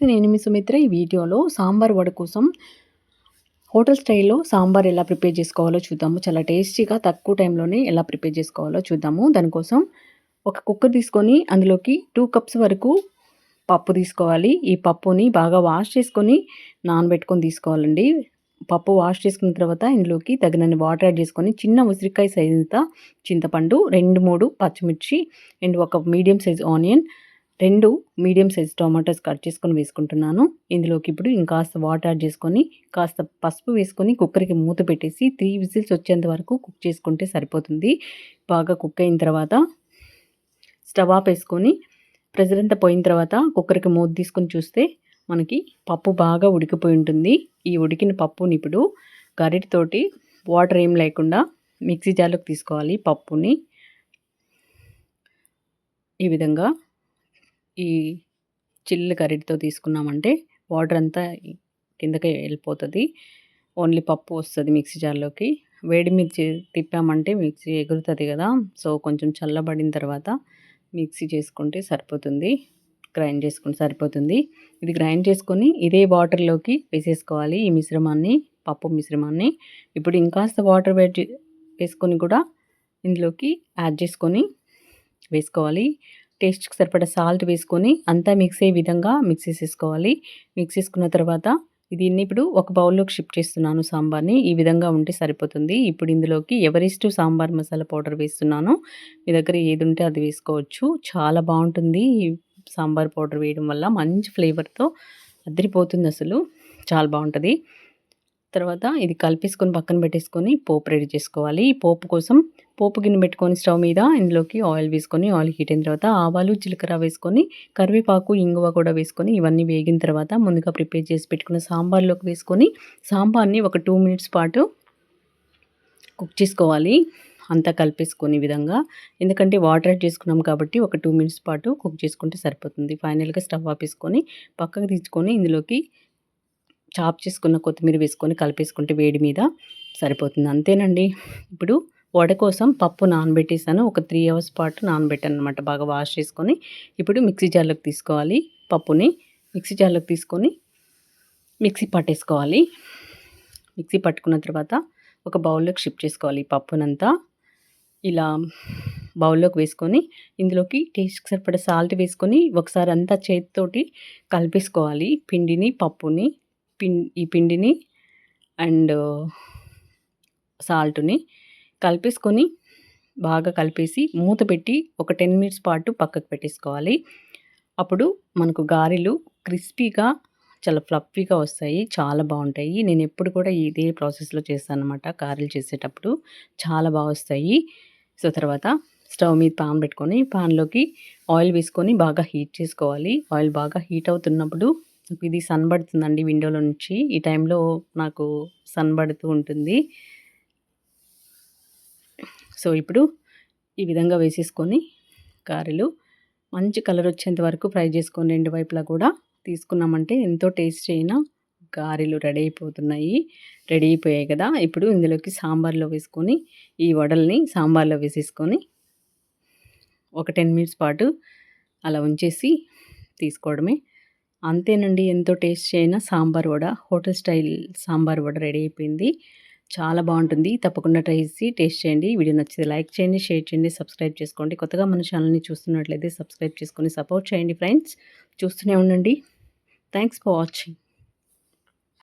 నేను మీ సుమిత్ర ఈ వీడియోలో సాంబార్ వడ కోసం హోటల్ స్టైల్‌లో సాంబార్ ఎలా ప్రిపేర్ చేసుకోవాలో చూద్దాము. చాలా టేస్టీగా తక్కువ టైంలోనే ఎలా ప్రిపేర్ చేసుకోవాలో చూద్దాము. దానికోసం ఒక కుక్కర్ తీసుకొని అందులోకి టూ కప్స్ వరకు పప్పు తీసుకోవాలి. ఈ పప్పుని బాగా వాష్ చేసుకొని నానబెట్టుకొని తీసుకోవాలండి. పప్పు వాష్ చేసుకున్న తర్వాత ఇందులోకి తగినన్ని వాటర్ యాడ్ చేసుకొని చిన్న ఉసిరికాయ సైజంత చింతపండు, 2, 3 పచ్చిమిర్చి అండ్ ఒక మీడియం సైజ్ ఆనియన్ రెండు మీడియం సైజ్ టొమాటోస్ కట్ చేసుకొని వేసుకుంటున్నాను. ఇందులోకి ఇప్పుడు ఇంకాస్త వాటర్ యాడ్ చేసుకొని కాస్త పసుపు వేసుకొని కుక్కర్కి మూత పెట్టేసి త్రీ విజిల్స్ వచ్చేంత వరకు కుక్ చేసుకుంటే సరిపోతుంది. బాగా కుక్ అయిన తర్వాత స్టవ్ ఆఫ్ వేసుకొని ప్రెజర్ అంతా పోయిన తర్వాత కుక్కర్కి మూత తీసుకొని చూస్తే మనకి పప్పు బాగా ఉడికిపోయి ఉంటుంది. ఈ ఉడికిన పప్పుని ఇప్పుడు గరిటితోటి వాటర్ ఏం లేకుండా మిక్సీ జార్లోకి తీసుకోవాలి పప్పుని. ఈ విధంగా ఈ చిల్లు కర్రీతో తీసుకున్నామంటే వాటర్ అంతా కిందకి వెళ్ళిపోతుంది. ఓన్లీ పప్పు వస్తుంది మిక్సీ జార్లోకి. వేడి మిర్చి తిప్పామంటే మిక్సీ ఎగురుతుంది కదా సో కొంచెం చల్లబడిన తర్వాత మిక్సీ చేసుకుంటే సరిపోతుంది. గ్రైండ్ చేసుకుంటే సరిపోతుంది. ఇది గ్రైండ్ చేసుకొని ఇదే వాటర్లోకి వేసేసుకోవాలి ఈ మిశ్రమాన్ని పప్పు మిశ్రమాన్ని. ఇప్పుడు ఇంకాస్త వాటర్ వేడి వేసుకొని కూడా ఇందులోకి యాడ్ చేసుకొని వేసుకోవాలి. టేస్ట్కి సరిపడా సాల్ట్ వేసుకొని అంతా మిక్స్ అయ్యే విధంగా మిక్స్ చేసేసుకోవాలి. మిక్స్ చేసుకున్న తర్వాత దీన్ని ఇప్పుడు ఒక బౌల్లోకి షిఫ్ట్ చేస్తున్నాను సాంబార్ని. ఈ విధంగా ఉంటే సరిపోతుంది. ఇప్పుడు ఇందులోకి ఎవరెస్ట్ సాంబార్ మసాలా పౌడర్ వేస్తున్నాను. మీ దగ్గర ఏది ఉంటే అది వేసుకోవచ్చు. చాలా బాగుంటుంది ఈ సాంబార్ పౌడర్ వేయడం వల్ల. మంచి ఫ్లేవర్తో అదిరిపోతుంది అసలు. చాలా బాగుంటుంది. తర్వాత ఇది కలిపేసుకొని పక్కన పెట్టేసుకొని పోపు రెడీ చేసుకోవాలి. పోపు కోసం పోపు గిన్నె పెట్టుకొని స్టవ్ మీద ఇందులోకి ఆయిల్ వేసుకొని ఆయిల్ హీట్ అయిన తర్వాత ఆవాలు జీలకర్ర వేసుకొని కరివేపాకు ఇంగువ కూడా వేసుకొని ఇవన్నీ వేగిన తర్వాత ముందుగా ప్రిపేర్ చేసి పెట్టుకున్న సాంబార్లోకి వేసుకొని సాంబార్ని ఒక టూ మినిట్స్ పాటు కుక్ చేసుకోవాలి. అంతా కలిపేసుకునే విధంగా. ఎందుకంటే వాటర్ యాడ్ చేసుకున్నాం కాబట్టి ఒక టూ మినిట్స్ పాటు కుక్ చేసుకుంటే సరిపోతుంది. ఫైనల్గా స్టవ్ ఆపేసుకొని పక్కకు తీసుకొని ఇందులోకి చాప్ చేసుకున్న కొత్తిమీర వేసుకొని కలిపేసుకుంటే వేడి మీద సరిపోతుంది. అంతేనండి. ఇప్పుడు వడ కోసం పప్పు నానబెట్టేసాను. ఒక త్రీ అవర్స్ పాటు నానబెట్టాను అనమాట బాగా వాష్ చేసుకొని ఇప్పుడు మిక్సీ జార్లోకి తీసుకోవాలి పప్పుని. మిక్సీ జార్లోకి తీసుకొని మిక్సీ పట్టేసుకోవాలి. మిక్సీ పట్టుకున్న తర్వాత ఒక బౌల్లోకి షిఫ్ట్ చేసుకోవాలి పప్పునంతా. ఇలా బౌల్లోకి వేసుకొని ఇందులోకి టేస్ట్కి సరిపడా సాల్ట్ వేసుకొని ఒకసారి అంతా చేతితోటి కలిపేసుకోవాలి పిండిని పప్పుని పిం ఈ పిండిని అండ్ సాల్ట్ని. కలిపేసుకొని బాగా కలిపేసి మూత పెట్టి ఒక టెన్ మినిట్స్ పాటు పక్కకు పెట్టేసుకోవాలి. అప్పుడు మనకు గారెలు క్రిస్పీగా చాలా ఫ్లఫీగా వస్తాయి. చాలా బాగుంటాయి. నేను ఎప్పుడు కూడా ఇదే ప్రాసెస్లో చేస్తాను అనమాట గారెలు చేసేటప్పుడు. చాలా బాగా వస్తాయి. సో తర్వాత స్టవ్ మీద పాన్ పెట్టుకొని పాన్లోకి ఆయిల్ వేసుకొని బాగా హీట్ చేసుకోవాలి. ఆయిల్ బాగా హీట్ అవుతున్నప్పుడు ఇది సన్ పడుతుందండి విండోలో నుంచి. ఈ టైంలో నాకు సన్ పడుతూ ఉంటుంది. సో ఇప్పుడు ఈ విధంగా వేసేసుకొని గారెలు మంచి కలర్ వచ్చేంత వరకు ఫ్రై చేసుకొని రెండు వైపులా కూడా తీసుకున్నామంటే ఎంతో టేస్ట్ అయినా గారెలు రెడీ అయిపోతున్నాయి. రెడీ అయిపోయాయి కదా. ఇప్పుడు ఇందులోకి సాంబార్లో వేసుకొని ఈ వడల్ని సాంబార్లో వేసేసుకొని ఒక టెన్ మినిట్స్ పాటు అలా ఉంచేసి తీసుకోవడమే. అంతేనండి ఎంతో టేస్ట్ అయిన sambar vada. Hotel style sambar vada ready అయిపోయింది. చాలా బాగుంటుంది. తప్పకుండా ట్రై చేసి టేస్ట్ చేయండి. వీడియో నచ్చితే లైక్ చేయండి షేర్ చేయండి సబ్స్క్రైబ్ చేసుకోండి. కొత్తగా మన ఛానల్ని చూస్తున్నట్లయితే సబ్స్క్రైబ్ చేసుకొని సపోర్ట్ చేయండి ఫ్రెండ్స్. చూస్తూనే ఉండండి. Thanks for watching.